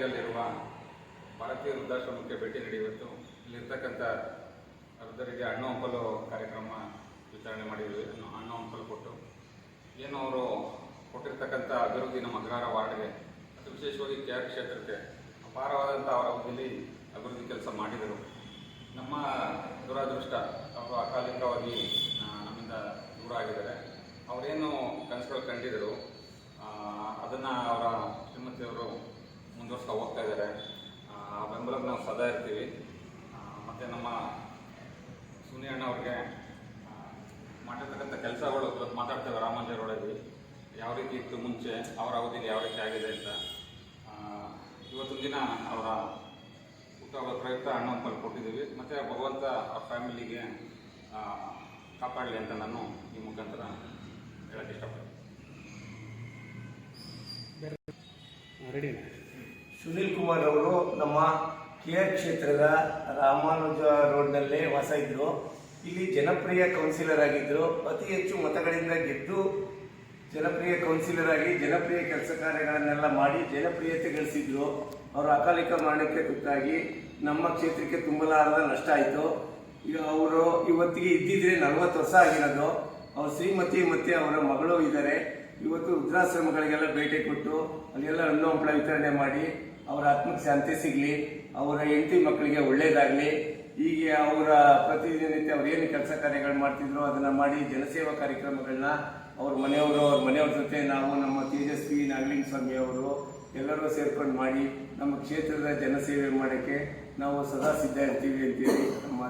ಕನಕಗಿರಿಯಲ್ಲಿರುವ ಭಾರತೀಯ ವೃದ್ಧಾಶ್ರಮಕ್ಕೆ ಭೇಟಿ ನೀಡಿ ಇವತ್ತು. ಇಲ್ಲಿರ್ತಕ್ಕಂಥ ವೃದ್ಧರಿಗೆ ಹಣ್ಣು ಹಂಪಲು ಕಾರ್ಯಕ್ರಮ ವಿತರಣೆ ಮಾಡಿದ್ವಿ. ಹಣ್ಣು ಹಂಪಲು ಕೊಟ್ಟು. ಏನು ಅವರು ಕೊಟ್ಟಿರ್ತಕ್ಕಂಥ ಅಭಿವೃದ್ಧಿ ನಮ್ಮ ಅಗ್ರಹಾರ ವಾರ್ಡ್ಗೆ ಮತ್ತು ವಿಶೇಷವಾಗಿ ಕೆ ಆರ್ ಕ್ಷೇತ್ರಕ್ಕೆ ಅಪಾರವಾದಂಥ ಅವರ ಅವಧಿಯಲ್ಲಿ ಅಭಿವೃದ್ಧಿ ಕೆಲಸ ಮಾಡಿದರು. ನಮ್ಮ ದುರಾದೃಷ್ಟ, ಅವರು ಅಕಾಲಿಕವಾಗಿ ನಮ್ಮಿಂದ ದೂರ ಆಗಿದ್ದಾರೆ. ಅವರೇನು ಕನಸುಗಳು ಕಂಡಿದ್ದರು ಅದನ್ನು ಅವರ ಶ್ರೀಮತಿಯವರು ಮುಂದುವರ್ಸ್ತಾ ಹೋಗ್ತಾ ಇದ್ದಾರೆ. ಆ, ಬೆಂಬಲಕ್ಕೆ ನಾವು ಸದಾ ಇರ್ತೀವಿ. ಮತ್ತು ನಮ್ಮ ಸುನಿ ಅಣ್ಣ ಅವ್ರಿಗೆ ಮಾಡಿರ್ತಕ್ಕಂಥ ಕೆಲಸಗಳು ಇವತ್ತು ಮಾತಾಡ್ತೇವೆ ಯಾವ ರೀತಿ ಇತ್ತು ಮುಂಚೆ, ಅವರ ಅವಧಿಗೆ ಯಾವ ರೀತಿ ಆಗಿದೆ ಅಂತ. ಇವತ್ತು ದಿನ ಅವರ ಹುಟ್ಟುಹಬ್ಬದ ಪ್ರಯುಕ್ತ ಹಣ್ಣು ಹಂಪಲು ಕೊಟ್ಟಿದ್ದೀವಿ. ಮತ್ತು ಭಗವಂತ ಅವ್ರ ಫ್ಯಾಮಿಲಿಗೆ ಕಾಪಾಡಲಿ ಅಂತ ನಾನು ಈ ಮುಖಾಂತರ ಹೇಳಕ್ಕೆ ಇಷ್ಟಪಡ್ತೀನಿ. ರೆಡಿ ಸುನೀಲ್ ಕುಮಾರ್ ಅವರು ನಮ್ಮ ಕೆ ಆರ್ ಕ್ಷೇತ್ರದ ರಾಮಾನುಜ ರೋಡ್ನಲ್ಲೇ ವಾಸ ಇದ್ದರು ಇಲ್ಲಿ ಜನಪ್ರಿಯ ಕೌನ್ಸಿಲರ್ ಆಗಿದ್ದರು ಅತಿ ಹೆಚ್ಚು ಮತಗಳಿಂದ ಗೆದ್ದು ಜನಪ್ರಿಯ ಕೌನ್ಸಿಲರ್ ಆಗಿ ಜನಪ್ರಿಯ ಕೆಲಸ ಕಾರ್ಯಗಳನ್ನೆಲ್ಲ ಮಾಡಿ ಜನಪ್ರಿಯತೆ ಗಳಿಸಿದ್ರು ಅವರ ಅಕಾಲಿಕ ಮರಣಕ್ಕೆ ತುತ್ತಾಗಿ ನಮ್ಮ ಕ್ಷೇತ್ರಕ್ಕೆ ತುಂಬಲಾರದ ನಷ್ಟ ಆಯಿತು. ಈಗ ಅವರು ಇವತ್ತಿಗೆ ಇದ್ದಿದ್ರೆ ನಲವತ್ತು ವರ್ಷ ಆಗಿರೋದು. ಅವ್ರ ಶ್ರೀಮತಿ ಮತ್ತು ಅವರ ಮಗಳು ಇದ್ದಾರೆ. ಇವತ್ತು ವೃದ್ಧಾಶ್ರಮಗಳಿಗೆಲ್ಲ ಭೇಟಿ ಕೊಟ್ಟು ಅಲ್ಲೆಲ್ಲ ಹಣ್ಣು ಹಂಪಳ ವಿತರಣೆ ಮಾಡಿ ಅವರ ಆತ್ಮಕ್ಕೆ ಶಾಂತಿ ಸಿಗಲಿ, ಅವರ ಹೆಂಡತಿ ಮಕ್ಕಳಿಗೆ ಒಳ್ಳೇದಾಗಲಿ, ಹೀಗೆ ಅವರ ಪ್ರತಿನಿತ್ಯ ಅವ್ರು ಏನು ಕೆಲಸ ಕಾರ್ಯಗಳು ಮಾಡ್ತಿದ್ರು ಅದನ್ನ ಮಾಡಿ ಜನಸೇವಾ ಕಾರ್ಯಕ್ರಮಗಳನ್ನ ಅವ್ರ ಮನೆಯವರು, ಅವ್ರ ಮನೆಯವ್ರ ಜೊತೆ ನಾವು ನಮ್ಮ ತೇಜಸ್ವಿ ನಾಗಲಿಂಗ ಸ್ವಾಮಿ ಅವರು ಎಲ್ಲರೂ ಸೇರ್ಕೊಂಡು ಮಾಡಿ ನಮ್ಮ ಕ್ಷೇತ್ರದ ಜನಸೇವೆ ಮಾಡೋಕ್ಕೆ ನಾವು ಸದಾ ಸಿದ್ಧ ಇರ್ತೀವಿ ಅಂತೇಳಿ ನಮ್ಮ